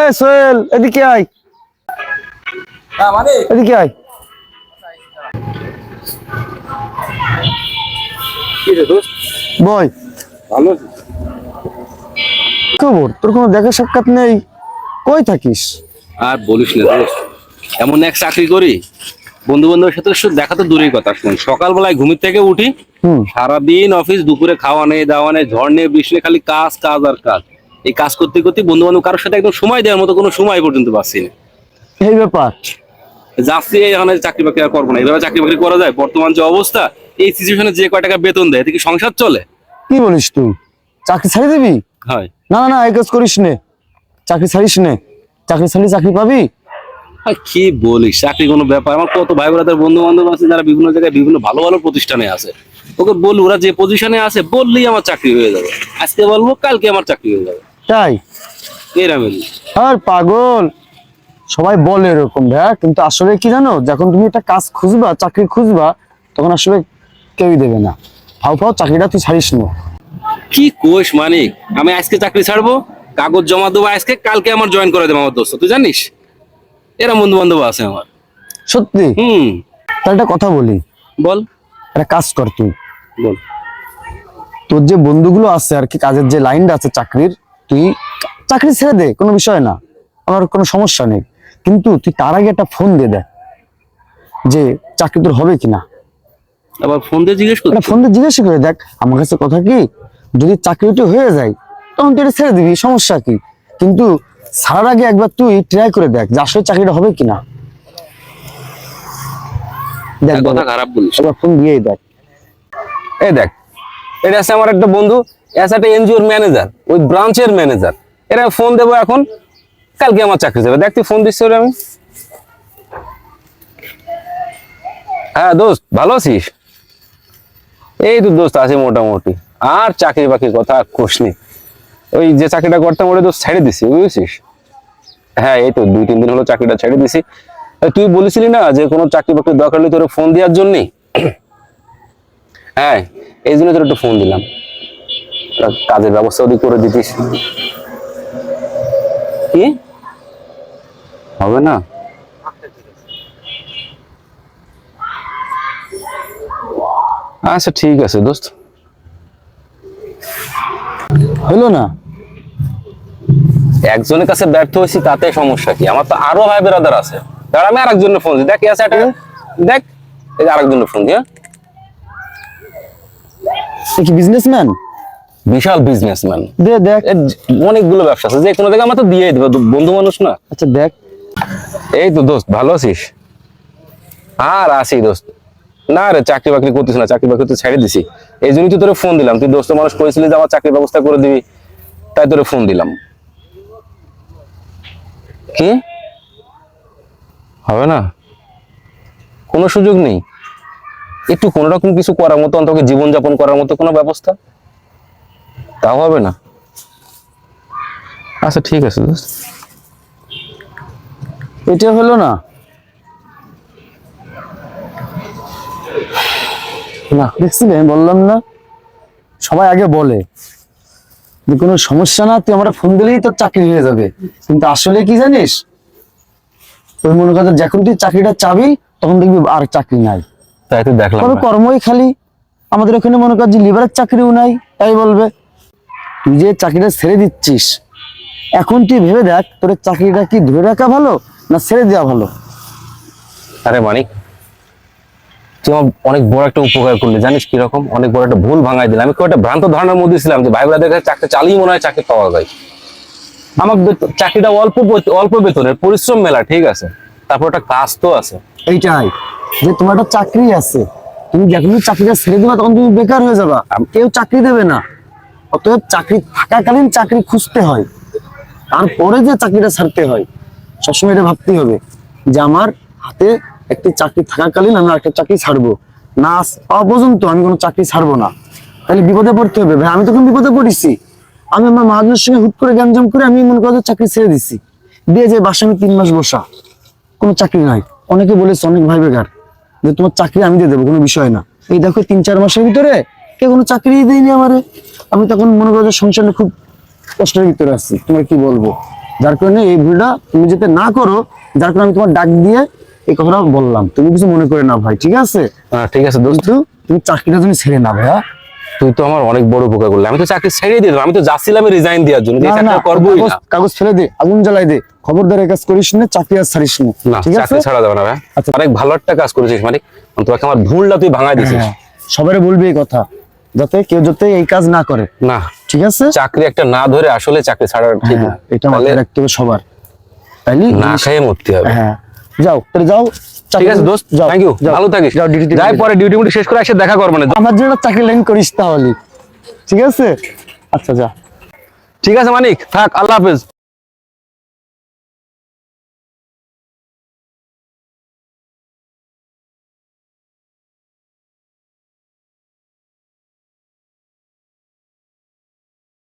এ সোহেল এদিকে আয়। মানে? এদিকে আয়। ভালো খবর? তোর কোনো দেখা সাক্ষাৎ নেই? কই থাকিস? আর বলিস না দোস্ত। এমন এক চাকরি করি বন্ধু বান্ধবের সাথে শুধু দেখা তো দূরের কথা শুন। সকালবেলায় ঘুমির থেকে উঠি সারাদিন অফিস দুপুরে খাওয়া নেই দাওয়া নেই ঝড় নেই বৃষ্টি খালি কাজ কাজ আর কাজ। এই কাজ করতে করতে বন্ধু বান্ধব কারোর সাথে একদম সময় দেওয়ার মতো কোনো সময় পর্যন্ত পাচ্ছি না। এই ব্যাপার। যাচ্ছি এখানে চাকরি বাকরি আর করব না। এইভাবে চাকরি বাকরি করা যায়? বর্তমান যে অবস্থা এই সিচুয়েশনে যে কয় টাকা বেতন দেয় এতে কি সংসার চলে? কি বলিস তুই? চাকরি ছাড়ি দিবি? হয়। না না না এই কাজ করিস নে। চাকরি ছাড়িস নে। চাকরি ছাড়ি চাকরি পাবি? আর কি বলিস চাকরি কোনো ব্যাপার? আমার কত ভাই ব্রাদার বন্ধু বান্ধব আছে যারা বিভিন্ন জায়গায় বিভিন্ন ভালো ভালো প্রতিষ্ঠানে আছে। ওকে বল ওরা যে পজিশনে আছে বললেই আমার চাকরি হয়ে যাবে। আজকে বলব কালকে আমার চাকরি হয়ে যাবে। তাই? আর পাগল। সবাই বলে এরকম ভাইয়া কিন্তু আসলে কি জানো? যখন তুমি একটা কাজ খুঁজবা চাকরি খুঁজবা তখন আসলে কেউই দেবে না। ফাও ফাও চাকরিটা তুই ছাড়িস না। কি কোষ মানিক? আমি আজকে চাকরি ছাড়বো কাগজ জমা দেবো আজকে কালকে আমার জয়েন করে দেবো আমার দোস্ত। তুই জানিস? এরা বন্ধু বান্ধব আছে আমার। সত্যি? হুম। তাহলে একটা কথা বলি। বল। একটা কাজ কর তুই। বল। তোর যে বন্ধুগুলো আছে আর কি কাজের যে লাইনটা আছে চাকরির তুই চাকরি ছেড়ে দে কোনো বিষয় না। আমার কোনো সমস্যা নেই। কিন্তু তুই তার আগে একটা ফোন দিয়ে দেখ যে চাকরি তোর হবে কিনা। আবার ফোন দিয়ে জিজ্ঞেস একটা ফোন দিয়ে জিজ্ঞাসা করে দেখ আমার কাছে কথা কি? যদি চাকরিটি হয়ে যায় তখন তুই এটা ছেড়ে দিবি সমস্যা কি? কিন্তু ছাড়ার আগে একবার তুই ট্রাই করে দেখ যে আসলে চাকরিটা হবে কিনা। দেখ কথা খারাপ বলিস। একবার ফোন দিয়েই দেখ। এই দেখ এটা আছে আমার একটা বন্ধু এস একটা এনজিওর ম্যানেজার ওই ব্রাঞ্চের ম্যানেজার এরা ফোন দেবো এখন, কালকে আমার চাকরি যাবে। দেখ ফোন দিচ্ছি আমি। হ্যাঁ দোস্ত, ভালো আছিস? এই তো দোস্ত, আছে মোটামুটি। আর চাকরি বাকরির কথা আর কোষ নেই ওই যে চাকরিটা করতাম ওটা দোস্ত ছেড়ে দিছি, বুঝেছিস? হ্যাঁ এই তো দুই, তিন দিন হলো চাকরিটা ছেড়ে দিছি। তুই বলেছিলি না যে কোনো চাকরি বাকরির দরকার হলে তোর ফোন দেওয়ার জন্যই? হ্যাঁ এই জন্য তোর একটু ফোন দিলাম। কাজের ব্যবস্থা ওদিক করে দিতিস। কি? হবে না? আচ্ছা ঠিক আছে দোস্ত। হলো না? একজনের কাছে ব্যর্থ হয়েছি তাতে সমস্যা কি? আমার তো আরও ভাই বেরাদার আছে। তার আমি আরেকজনের ফোন দিই। দেখ কি আছে দেখ এই আরেকজনের ফোন দিয়ে সে কি বিজনেসম্যান বিশাল বিজনেসম্যান দে দেখ। অনেকগুলো ব্যবসা আছে যে কোনো জায়গায় আমার তো দিয়ে দেবে বন্ধু মানুষ না। আচ্ছা দেখ। এই তো দোস্ত ভালো আছিস? আর আছি দোস্ত। না রে চাকরি বাকরি করতেছ না চাকরি বাকরি তো ছেড়ে দিছি। এই জন্যই তো তোরে ফোন দিলাম। তুই দোস্ত মানুষ করেছিলি যে আমার চাকরির ব্যবস্থা করে দিবি তাই তোরে ফোন দিলাম। কি? হবে না? কোনো সুযোগ নেই। একটু কোনো রকম কিছু করার মতো অন্তত জীবনযাপন করার মতো কোনো ব্যবস্থা? তাও হবে না? আচ্ছা ঠিক আছে দোস্ত। এটা হলো না? না দেখছিলেন বললাম না। সবাই আগে বলে। যে কোনো সমস্যা না তুই আমরা ফোন দিলেই তোর চাকরি হয়ে যাবে। কিন্তু আসলে কি জানিস? তুই মনে কর যখন তুই চাকরিটা চাবি তখন দেখবি আর চাকরি নাই। তাই তো দেখলাম কর্মই খালি। আমাদের ওখানে মনে কর যে লিভারের চাকরিও নাই তাই বলবে। তুই যে চাকরিটা ছেড়ে দিচ্ছিস এখন তুই ভেবে দেখ তোর চাকরিটা কি ধরে রাখা ভালো না ছেড়ে দেওয়া ভালো? আরে মানিক তুই আমার অনেক বড় একটা উপকার করলি জানিস কীরকম? অনেক বড় একটা ভুল ভাঙাই দিলাম আমি খুব একটা ভ্রান্ত ধারণার মধ্যে ছিলাম যে ভাই ব্রাদের কাছে চাকরি চালিয়ে মনে হয় চাকরি পাওয়া যায়। আমার চাকরিটা অল্প অল্প বেতনের পরিশ্রম মেলা ঠিক আছে? তারপর একটা কাজ তো আছে। এইটাই যে তোমার একটা চাকরি আছে তুমি যখন তুমি চাকরিটা ছেড়ে দেবা তখন তুমি বেকার হয়ে যাবা। কেউ চাকরি দেবে না। অতএব চাকরি থাকাকালীন চাকরি খুঁজতে হয়। তারপরে যে চাকরিটা ছাড়তে হয়, সবসময় এটা ভাবতেই হবে যে আমার হাতে একটি চাকরি থাকাকালীন আমি একটা চাকরি ছাড়বো। না পাওয়া পর্যন্ত আমি কোনো চাকরি ছাড়বো না। তাহলে বিপদে পড়তে হবে ভাই, আমি তখন বিপদে পড়েছি। আমি আমার মহাজনের সঙ্গে হুট করে গ্যাঞ্জাম করে আমি মনে করো চাকরি ছেড়ে দিছি। দিয়ে যে বাসা আমি তিন মাস বসা, কোনো চাকরি নাই। অনেকে বলেছে অনেক ভাই বেকার যে তোমার চাকরি আমি দিয়ে দেবো, কোনো বিষয় না। এই দেখো তিন চার মাসের ভিতরে কেউ কোনো চাকরি দেয়নি আমারে? আমি তখন মনে করো সংসারে খুব কষ্টের ভিতরে আছি। তোমার কি বলব? যার কারণে এই ভুলটা তুমি যাতে না করো যার কারণে আমি তোমার ডাক দিয়ে এই কথাটা বললাম। তুমি কিছু মনে করে না ভাই ঠিক আছে? হ্যাঁ ঠিক আছে দোস্ত। তুমি চাকরিটা তুমি ছেড়ে না ভাইয়া। তুই তো আমার অনেক বড় উপকার করলি। আমি তো চাকরি ছেড়ে দিলাম আমি তো যাচ্ছিলাম রিজাইন দেওয়ার জন্য। করবোই কাগজ না। কাগজ ফেলে দে আগুন জ্বালাই দে। খবরদার কাজ করিস না চাকরি আর ছাড়িস না। না ঠিক আছে? চাকরি ছাড়া যাবে না ভাই আচ্ছা। অনেক ভালো একটা কাজ করেছিস মালিক তোকে আমার ভুলটা তুই ভাঙাই দিছিস। হ্যাঁ সবারে বলবি এই কথা। যাতে কেউ যাতে এই কাজ না করে। না। ঠিক আছে? চাকরি একটা না ধরে আসলে চাকরি ছাড়া ঠিক না। হ্যাঁ, এটা মাথায় রাখতে হবে সবার। তাইলে না? খেয়ে মরতে হবে। হ্যাঁ। যাও তাহলে যাও। ঠিক আছে দোস্ত যাও থ্যাংক ইউ ভালো থাকিস। যাও ডিউটি যাই পরে ডিউটি মুটি শেষ করে এসে দেখা করবে না। আমার জন্য চাকরি লাইন করিস তাহলে। ঠিক আছে? আচ্ছা যা। ঠিক আছে মানিক থাক আল্লাহ হাফেজ।